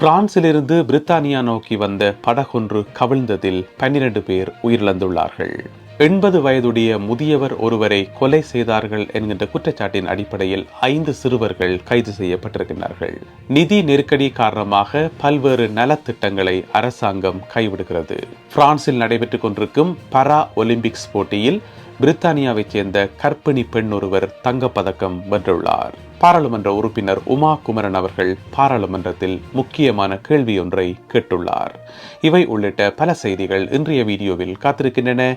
பிரான்சிலிருந்து பிரித்தானியா நோக்கி வந்த படகொன்று கவிழ்ந்ததில் பன்னிரண்டு பேர் உயிரிழந்துள்ளார்கள். எண்பது வயதுடைய முதியவர் ஒருவரை கொலை செய்தார்கள் என்கின்ற குற்றச்சாட்டின் அடிப்படையில் ஐந்து சிறுவர்கள் கைது செய்யப்பட்டிருக்கிறார்கள் நிதி நெருக்கடி காரணமாக பல்வேறு நலத்திட்டங்களை அரசாங்கம் கைவிடுகிறது. பிரான்சில் நடைபெற்றுக் கொண்டிருக்கும் பரா ஒலிம்பிக்ஸ் போட்டியில் பிரித்தானியாவைச் சேர்ந்த கர்ப்பிணி பெண் ஒருவர் தங்கப்பதக்கம் வென்றுள்ளார். பாராளுமன்ற உறுப்பினர் உமா குமரன் அவர்கள் பாராளுமன்றத்தில் முக்கியமான கேள்வி ஒன்றை கேட்டுள்ளார். இவை உள்ளிட்ட பல செய்திகள் இன்றைய வீடியோவில் காத்திருக்கின்றன.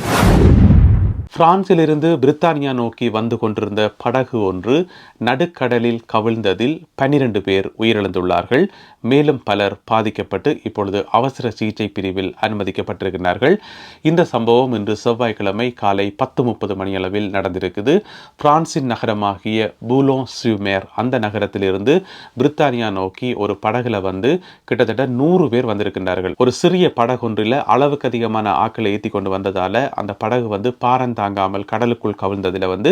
பிரான்சிலிருந்து பிரித்தானியா நோக்கி வந்து கொண்டிருந்த படகு ஒன்று நடுக்கடலில் கவிழ்ந்ததில் பன்னிரண்டு பேர் உயிரிழந்துள்ளார்கள். மேலும் பலர் பாதிக்கப்பட்டு இப்பொழுது அவசர சிகிச்சை பிரிவில் அனுமதிக்கப்பட்டிருக்கிறார்கள். இந்த சம்பவம் இன்று செவ்வாய்க்கிழமை காலை பத்து முப்பது மணியளவில் நடந்திருக்குது. பிரான்சின் நகரமாகிய பூலோ சியூமேர் அந்த நகரத்திலிருந்து பிரித்தானியா நோக்கி ஒரு படகுல வந்து கிட்டத்தட்ட நூறு பேர் வந்திருக்கின்றார்கள். ஒரு சிறிய படகு ஒன்றில் அளவுக்கு அதிகமான ஆக்களை ஏற்றி கொண்டு வந்ததால் அந்த படகு வந்து பாரந்த தாங்காமல் கடலுக்குள் கவிழ்ந்ததில் வந்து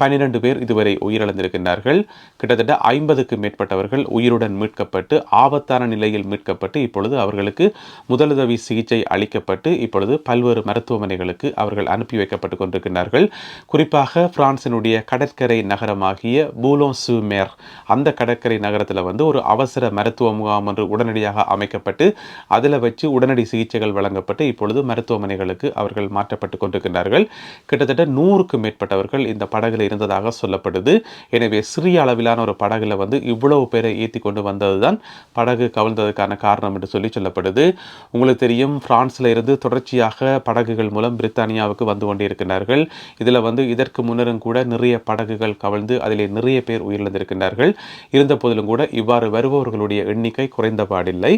பன்னிரண்டு பேர் இதுவரை உயிரிழந்திருக்கின்றார்கள். கிட்டத்தட்ட ஐம்பதுக்கு மேற்பட்டவர்கள் உயிருடன் மீட்கப்பட்டு ஆபத்தான நிலையில் மீட்கப்பட்டு இப்பொழுது அவர்களுக்கு முதலுதவி சிகிச்சை அளிக்கப்பட்டு இப்பொழுது பல்வேறு மருத்துவமனைகளுக்கு அவர்கள் அனுப்பி வைக்கப்பட்டு கொண்டிருக்கிறார்கள் குறிப்பாக பிரான்சினுடைய கடற்கரை நகரமாகிய பூலோசுமேர் மேர் அந்த கடற்கரை நகரத்தில் வந்து ஒரு அவசர மருத்துவ முகாம் ஒன்று உடனடியாக அமைக்கப்பட்டு அதில் வச்சு உடனடி சிகிச்சைகள் வழங்கப்பட்டு இப்பொழுது மருத்துவமனைகளுக்கு அவர்கள் மாற்றப்பட்டு கொண்டிருக்கிறார்கள் கிட்டத்தட்ட நூறுக்கும் மேற்பட்டவர்கள் இந்த படகுல இருந்ததாக சொல்லப்படுது. எனவே சிறிய அளவிலான ஒரு படகுல வந்து இவ்வளவு பேரை ஏற்றி கொண்டு வந்ததுதான் படகு கவிழ்ந்ததுக்கான காரணம் என்று சொல்லி சொல்லப்படுது. உங்களுக்கு தெரியும் பிரான்ஸில் இருந்து தொடர்ச்சியாக படகுகள் மூலம் பிரித்தானியாவுக்கு வந்து கொண்டிருக்கிறார்கள் இதில் வந்து இதற்கு முன்னரும் கூட நிறைய படகுகள் கவிழ்ந்து அதிலே நிறைய பேர் உயிரிழந்திருக்கிறார்கள் இருந்த போதிலும் கூட இவ்வாறு வருபவர்களுடைய எண்ணிக்கை குறைந்த பாடில்லை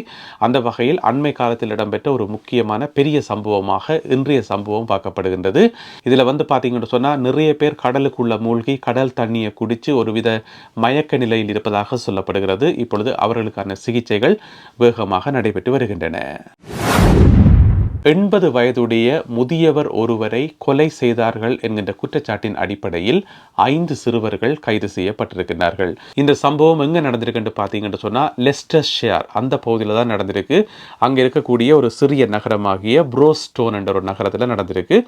அந்த வகையில் அண்மை காலத்தில் இடம்பெற்ற ஒரு முக்கியமான பெரிய சம்பவமாக இன்றைய சம்பவம் பார்க்கப்படுகின்றது. இதில் வந்து பார்த்தீங்கன்னு சொன்னால் நிறைய பேர் கடலுக்குள்ள மூழ்கி கடல் தண்ணியை குடித்து ஒருவித மயக்க நிலையில் இருப்பதாக சொல்லப்படுகிறது. இப்பொழுது அவர்களுக்கான சிகிச்சைகள் வேகமாக நடைபெற்று வருகின்றன. எண்பது வயதுடைய முதியவர் ஒருவரை கொலை செய்தார்கள் என்கின்ற குற்றச்சாட்டின் அடிப்படையில் ஐந்து சிறுவர்கள் கைது செய்யப்பட்டிருக்கிறார்கள் இந்த சம்பவம் எங்க நடந்திருக்குன்னு பார்த்தீங்கன்னு சொன்னா லெஸ்டர் ஷேர் அந்த பகுதியில் தான் நடந்திருக்கு. அங்க இருக்கக்கூடிய ஒரு சிறிய நகரமாகிய புரோஸ்டோன் என்ற ஒரு நகரத்தில் நடந்திருக்கு.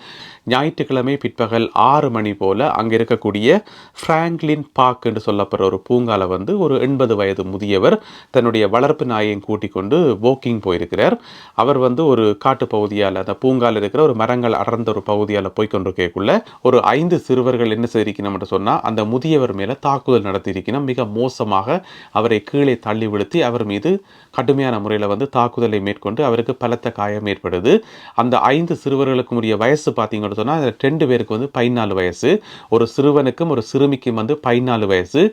ஞாயிற்றுக்கிழமை பிற்பகல் ஆறு மணி போல அங்க இருக்கக்கூடிய பிராங்க்லின் பார்க் என்று சொல்லப்படுற ஒரு பூங்கால வந்து ஒரு எண்பது வயது முதியவர் தன்னுடைய வளர்ப்பு நாயையும் கூட்டிக் கொண்டு வாக்கிங் போயிருக்கிறார். அவர் வந்து ஒரு காட்டு பகுதியால் அந்த பூங்கால் இருக்கிற ஒரு மரங்கள் அடர்ந்த ஒரு பகுதியால் போய் கொண்டிருக்கக்குள்ள ஒரு ஐந்து சிறுவர்கள் என்ன செய்திருக்கணும் என்று சொன்னால் அந்த முதியவர் மேலே தாக்குதல் நடத்தியிருக்கணும். மிக மோசமாக அவரை கீழே தள்ளி விழுத்தி அவர் மீது கடுமையான முறையில் வந்து தாக்குதலை மேற்கொண்டு அவருக்கு பலத்த காயம் ஏற்படுது. அந்த ஐந்து சிறுவர்களுக்கும் உரிய வயசு பார்த்தீங்கன்னு சொன்னால் அதில் ரெண்டு பேருக்கு வந்து பதினாலு வயசு ஒரு சிறுவனுக்கும் ஒரு சிறுமிக்கும் வந்து பதினாலு வயசு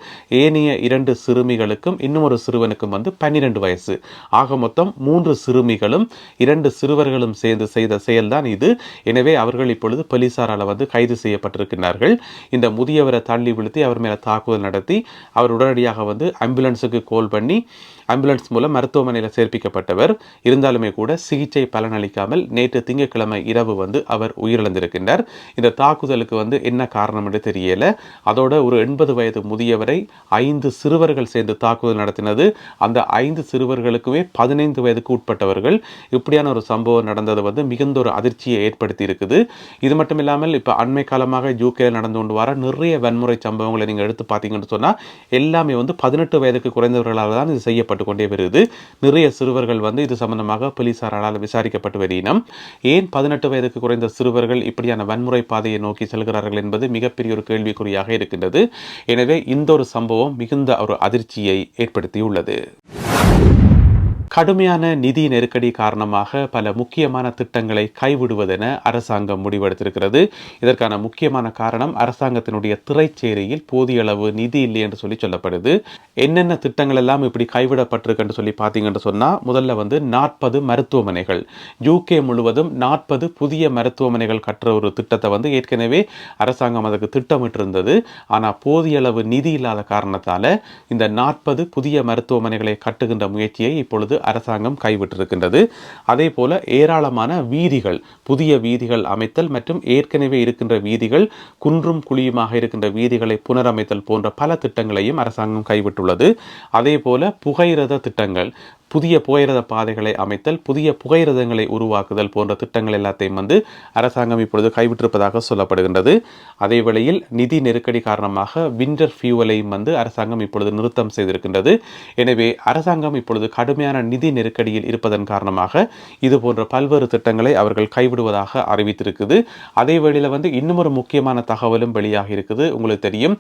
ஏனைய இரண்டு சிறுமிகளுக்கும் இன்னும் ஒரு சிறுவனுக்கும் வந்து பன்னிரெண்டு வயசு. ஆக மொத்தம் மூன்று சிறுமிகளும் இரண்டு சிறுவர்களும் சேர்ந்து செய்த செயல்தான் இது. எனவே அவர்கள் இப்பொழுது போலீசாரால் வந்து கைது செய்யப்பட்டிருக்கிறார்கள் இந்த முதியவரை தள்ளி விழுத்தி அவர் மேலே தாக்குதல் நடத்தி அவர் உடனடியாக வந்து ஆம்புலன்ஸுக்கு கால் பண்ணி ஆம்புலன்ஸ் மூலம் மருத்துவமனையில் சேர்ப்பிக்கப்பட்டவர். இருந்தாலுமே கூட சிகிச்சை பலனளிக்காமல் நேற்று திங்கட்கிழமை இரவு வந்து அவர் உயிரிழந்திருக்கின்றார். இந்த தாக்குதலுக்கு வந்து என்ன காரணம் என்று தெரியல. அதோட ஒரு எண்பது வயது முதியவரை ஐந்து சிறுவர்கள் சேர்ந்து தாக்குதல் நடத்தினது. அந்த ஐந்து சிறுவர்களுக்குமே பதினைந்து வயதுக்கு உட்பட்டவர்கள். இப்படியான ஒரு சம்பவம் நடந்த வந்தது வந்து மிகுந்த ஒரு அதிர்ச்சியை ஏற்படுத்தி இருக்குது இது மட்டும் இல்லாமல் இப்போ அண்மை காலமாக யூகேல நடந்து கொண்டு வர நிறைய வன்முறை சம்பவங்களை நீங்கள் எடுத்து பார்த்தீங்கன்னு சொன்னால் எல்லாமே வந்து பதினெட்டு வயதுக்கு குறைந்தவர்களால் தான் இது செய்யப்பட்டு கொண்டே வருது. நிறைய சிறுவர்கள் வந்து இது சம்பந்தமாக போலீசாரால் விசாரிக்கப்பட்டு வருகினம் ஏன் பதினெட்டு வயதுக்கு குறைந்த சிறுவர்கள் இப்படியான வன்முறை பாதையை நோக்கி செல்கிறார்கள் என்பது மிகப்பெரிய ஒரு கேள்விக்குறியாக இருக்கின்றது. எனவே இந்த ஒரு சம்பவம் மிகுந்த ஒரு அதிர்ச்சியை ஏற்படுத்தியுள்ளது. கடுமையான நிதி நெருக்கடி காரணமாக பல முக்கியமான திட்டங்களை கைவிடுவதென அரசாங்கம் முடிவெடுத்திருக்கிறது. இதற்கான முக்கியமான காரணம் அரசாங்கத்தினுடைய திரைச்சேரியில் போதிய அளவு நிதி இல்லை என்று சொல்லி சொல்லப்படுது. என்னென்ன திட்டங்கள் எல்லாம் இப்படி கைவிடப்பட்டிருக்குன்னு சொல்லி பார்த்தீங்கன்னு சொன்னால் முதல்ல வந்து நாற்பது மருத்துவமனைகள். யூகே முழுவதும் நாற்பது புதிய மருத்துவமனைகள் கட்டுற ஒரு திட்டத்தை வந்து ஏற்கனவே அரசாங்கம் அதுக்கு திட்டமிட்டிருந்தது. ஆனால் போதிய அளவு நிதி இல்லாத காரணத்தால் இந்த நாற்பது புதிய மருத்துவமனைகளை கட்டுகின்ற முயற்சியை இப்பொழுது அரசாங்கம் கைவிட்டிருக்கின்றது. அதே போல ஏராளமான வீதிகள் புதிய வீதிகள் அமைத்தல் மற்றும் ஏற்கனவே இருக்கின்ற வீதிகள் குன்றும் குழியுமாக இருக்கின்ற வீதிகளை புனரமைத்தல் போன்ற பல திட்டங்களையும் அரசாங்கம் கைவிட்டுள்ளது. அதே போல புகையிரத திட்டங்கள் புதிய புகையிரத பாதைகளை அமைத்தல் புதிய புகையிரதங்களை உருவாக்குதல் போன்ற திட்டங்கள் எல்லாத்தையும் வந்து அரசாங்கம் இப்பொழுது கைவிட்டிருப்பதாக சொல்லப்படுகின்றது. அதே வேளையில் நிதி நெருக்கடி காரணமாக விண்டர் ஃபியூவலையும் வந்து அரசாங்கம் இப்பொழுது நிறுத்தம் செய்திருக்கின்றது. எனவே அரசாங்கம் இப்பொழுது கடுமையான நிதி நெருக்கடியில் இருப்பதன் காரணமாக இது போன்ற பல்வேறு திட்டங்களை அவர்கள் கைவிடுவதாக அறிவித்திருக்குது. அதே வேளையில் வந்து இன்னும் ஒரு முக்கியமான தகவலும் வெளியாகி இருக்குது. உங்களுக்கு தெரியும்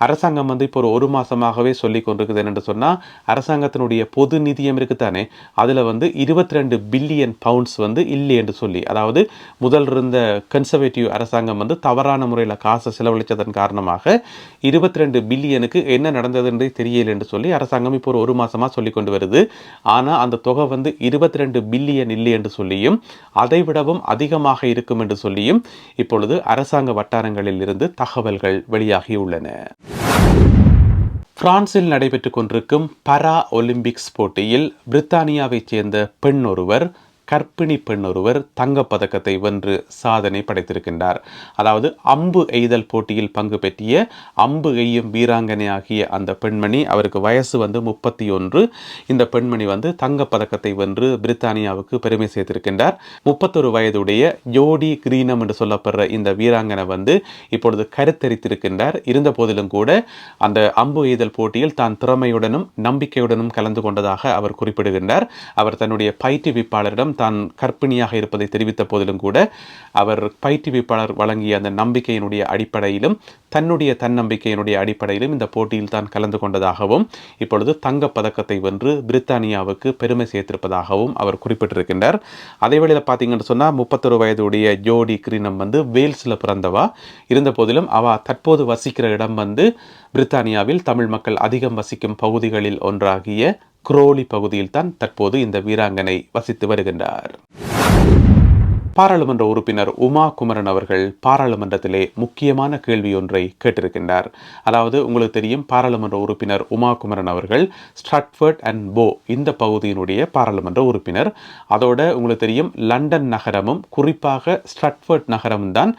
அரசாங்கம் வந்து இப்போ ஒரு ஒரு மாதமாகவே சொல்லி கொண்டிருக்குது என்னென்று சொன்னால் அரசாங்கத்தினுடைய பொது நிதியம் இருக்குத்தானே அதில் வந்து இருபத்தி ரெண்டு பில்லியன் பவுண்ட்ஸ் வந்து இல்லை என்று சொல்லி அதாவது முதல் இருந்த கன்சர்வேட்டிவ் அரசாங்கம் வந்து தவறான முறையில் காசை செலவழித்ததன் காரணமாக இருபத்தி ரெண்டு பில்லியனுக்கு என்ன நடந்ததுன்றே தெரியல என்று சொல்லி அரசாங்கம் இப்போ ஒரு ஒரு மாதமாக சொல்லி கொண்டு வருது. ஆனால் அந்த தொகை வந்து இருபத்தி ரெண்டு பில்லியன் இல்லை என்று சொல்லியும் அதை விடவும் அதிகமாக இருக்கும் என்று சொல்லியும் இப்பொழுது அரசாங்க வட்டாரங்களில் இருந்து தகவல்கள் வெளியாகியுள்ளன பிரான்சில் நடைபெற்றுக் கொண்டிருக்கும் பரா ஒலிம்பிக்ஸ் போட்டியில் பிரித்தானியாவைச் சேர்ந்த பெண் ஒருவர் கர்ப்பிணி பெண் ஒருவர் தங்கப்பதக்கத்தை வென்று சாதனை படைத்திருக்கின்றார். அதாவது அம்பு எய்தல் போட்டியில் பங்கு பெற்றிய அம்பு எய்யும் வீராங்கனையாகிய அந்த பெண்மணி அவருக்கு வயசு வந்து முப்பத்தி ஒன்று இந்த பெண்மணி வந்து தங்கப்பதக்கத்தை வென்று பிரித்தானியாவுக்கு பெருமை சேர்த்திருக்கின்றார். முப்பத்தொரு வயதுடைய ஜோடி கிரீனம் என்று சொல்லப்படுற இந்த வீராங்கனை வந்து இப்பொழுது கருத்தரித்திருக்கின்றார். இருந்த போதிலும் கூட அந்த அம்பு எய்தல் போட்டியில் தான் திறமையுடனும் நம்பிக்கையுடனும் கலந்து கொண்டதாக அவர் குறிப்பிடுகின்றார். அவர் தன்னுடைய பயிற்றுவிப்பாளரிடம் தான் கற்பிணியாக இருப்பதை தெரிவித்த போதிலும் கூட அவர் பயிற்றுவிப்பாளர் வழங்கிய அந்த நம்பிக்கையினுடைய அடிப்படையிலும் தன்னுடைய தன்னம்பிக்கையினுடைய அடிப்படையிலும் இந்த போட்டியில் தான் கலந்து கொண்டதாகவும் இப்பொழுது தங்கப் பதக்கத்தை வென்று பிரித்தானியாவுக்கு பெருமை சேர்த்திருப்பதாகவும் அவர் குறிப்பிட்டிருக்கின்றார். அதே வேளையில் பார்த்தீங்கன்னு சொன்னால் முப்பத்தொரு வயதுடைய ஜோடி கிரீனம் வந்து வேல்ஸில் பிறந்தவா. இருந்த போதிலும் அவ தற்போது வசிக்கிற இடம் வந்து பிரித்தானியாவில் தமிழ் மக்கள் அதிகம் வசிக்கும் பகுதிகளில் ஒன்றாகிய குரோலி பகுதியில் தான் தற்போது இந்த வீராங்கனை வசித்து வருகின்றார். பாராளுமன்ற உறுப்பினர் உமா குமரன் அவர்கள் பாராளுமன்றத்திலே முக்கியமான கேள்வி ஒன்றை கேட்டிருக்கின்றார். அதாவது உங்களுக்கு தெரியும் பாராளுமன்ற உறுப்பினர் உமா குமரன் அவர்கள் ஸ்ட்ரட்ஃபர்ட் அண்ட் போ இந்த பகுதியினுடைய பாராளுமன்ற உறுப்பினர். அதோட உங்களுக்கு தெரியும் லண்டன் நகரமும் குறிப்பாக ஸ்ட்ரட்ஃபர்ட் நகரமும் தான்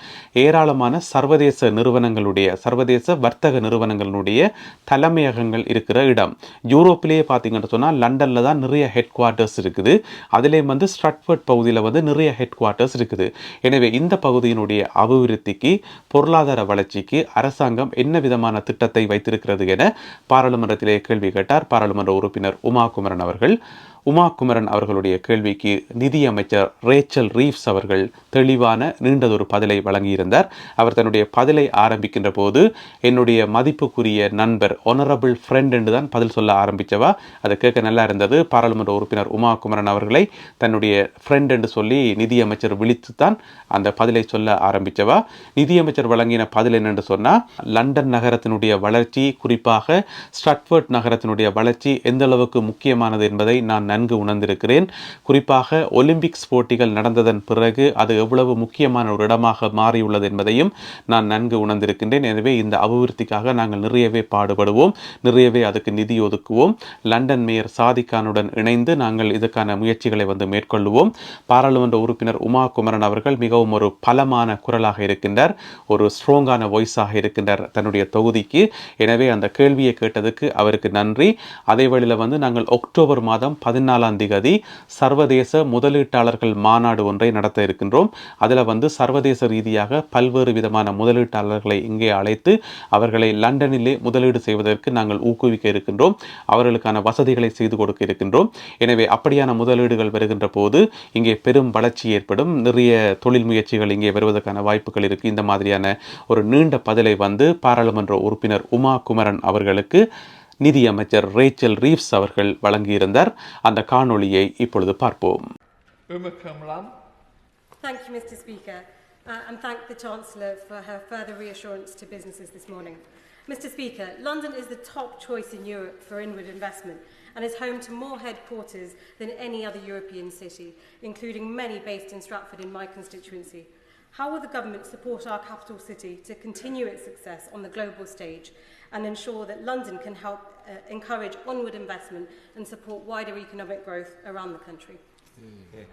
ஏராளமான சர்வதேச நிறுவனங்களுடைய சர்வதேச வர்த்தக நிறுவனங்களுடைய தலைமையகங்கள் இருக்கிற இடம். யூரோப்பிலேயே பார்த்தீங்கன்னு சொன்னால் லண்டனில் தான் நிறைய ஹெட் குவார்ட்டர்ஸ் இருக்குது. அதிலே வந்து ஸ்ட்ரட்ஃபர்ட் பகுதியில் வந்து நிறைய ஹெட் குவார்ட்டர்ஸ் இருக்குது. எனவே இந்த பகுதியினுடைய அபிவிருத்திக்கு பொருளாதார வளர்ச்சிக்கு அரசாங்கம் என்ன விதமான திட்டத்தை வைத்திருக்கிறது என பாராளுமன்றத்திலே கேள்வி கேட்டார். பாராளுமன்ற உறுப்பினர் உமா குமரன் அவர்கள் உமா குமரன் அவர்களுடைய கேள்விக்கு நிதியமைச்சர் ரேச்சல் ரீவ்ஸ் அவர்கள் தெளிவான நீண்டதொரு பதிலை வழங்கியிருந்தார். அவர் தன்னுடைய பதிலை ஆரம்பிக்கின்ற போது என்னுடைய மதிப்புக்குரிய நண்பர் ஒனரபிள் ஃப்ரெண்ட் என்று தான் பதில் சொல்ல ஆரம்பித்தவா அதை கேட்க நல்லா இருந்தது. பாராளுமன்ற உறுப்பினர் உமா குமரன் அவர்களை தன்னுடைய ஃப்ரெண்ட் என்று சொல்லி நிதியமைச்சர் விழித்து தான் அந்த பதிலை சொல்ல ஆரம்பித்தவா நிதியமைச்சர் வழங்கின பதில் என்னென்று சொன்னால் லண்டன் நகரத்தினுடைய வளர்ச்சி குறிப்பாக ஸ்ட்ரட்வர்ட் நகரத்தினுடைய வளர்ச்சி எந்த அளவுக்கு முக்கியமானது என்பதை நான் நன்கு உணர்ந்திருக்கிறேன். குறிப்பாக ஒலிம்பிக்ஸ் போட்டிகள் நடந்ததன் பிறகு அது எவ்வளவு முக்கியமான ஒரு இடமாக மாறியுள்ளது என்பதையும் நான் நன்கு உணர்ந்திருக்கின்றேன். எனவே இந்த அபிவிருத்திக்காக நாங்கள் நிறையவே பாடுபடுவோம். நிறையவே அதுக்கு நிதி ஒதுக்குவோம். லண்டன் மேயர் சாதிக்கானுடன் இணைந்து நாங்கள் இதுக்கான முயற்சிகளை வந்து மேற்கொள்வோம் பாராளுமன்ற உறுப்பினர் உமா குமரன் அவர்கள் மிகவும் ஒரு பலமான குரலாக இருக்கின்றார். ஒரு ஸ்ட்ராங்கான வாய்ஸாக இருக்கின்றார் தன்னுடைய தொகுதிக்கு. எனவே அந்த கேள்வியை கேட்டதுக்கு அவருக்கு நன்றி. அதே வேளையில் வந்து நாங்கள் அக்டோபர் மாதம் பதினாலாம் தேதி சர்வதேச முதலீட்டாளர்கள் மாநாடு ஒன்றை நடத்த இருக்கின்றோம். அதில் வந்து சர்வதேச ரீதியாக பல்வேறு விதமான முதலீட்டாளர்களை இங்கே அழைத்து அவர்களை லண்டனிலே முதலீடு செய்வதற்கு நாங்கள் ஊக்குவிக்க இருக்கின்றோம். அவர்களுக்கான வசதிகளை செய்து கொடுக்க இருக்கின்றோம். எனவே அப்படியான முதலீடுகள் வருகின்ற போது இங்கே பெரும் வளர்ச்சி ஏற்படும். நிறைய தொழில் முயற்சிகள் இங்கே வருவதற்கான வாய்ப்புகள் இருக்கு. இந்த மாதிரியான ஒரு நீண்ட பதிலை வந்து பாராளுமன்ற உறுப்பினர் உமா குமரன் அவர்களுக்கு நிதியமைச்சர் ரேச்சல் ரீவ்ஸ் அவர்கள் வழங்கியிருந்தார் அந்த காணொளியை இப்பொழுது பார்ப்போம். Thank you, Mr Speaker, uh, and thank the Chancellor for her further reassurance to businesses this morning. Mr Speaker, London is the top choice in Europe for inward investment and is home to more headquarters than any other European city, including many based in Stratford in my constituency. How will the government support our capital city to continue its success on the global stage and ensure that London can help uh, encourage onward investment and support wider economic growth around the country? Mm. Yeah.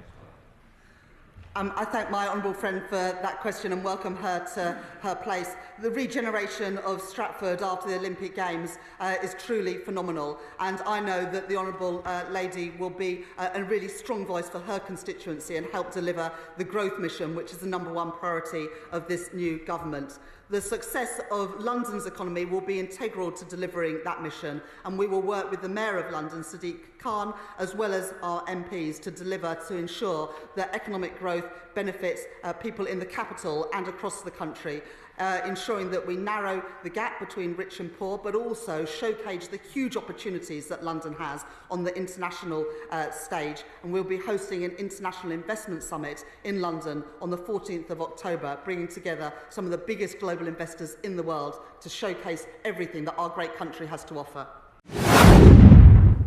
Um, I thank my honourable friend for that question and welcome her to her place. The regeneration of Stratford after the Olympic Games uh, is truly phenomenal and I know that the honourable uh, lady will be uh, a really strong voice for her constituency and help deliver the growth mission which is the number one priority of this new government. The success of London's economy will be integral to delivering that mission, and we will work with the Mayor of London, Sadiq Khan, as well as our MPs to deliver to ensure that economic growth benefits uh, people in the capital and across the country uh, ensuring that we narrow the gap between rich and poor, but also showcase the huge opportunities that London has on the international uh, stage. And we'll be hosting an international investment summit in London on the 14th of October, bringing together some of the biggest global investors in the world to showcase everything that our great country has to offer.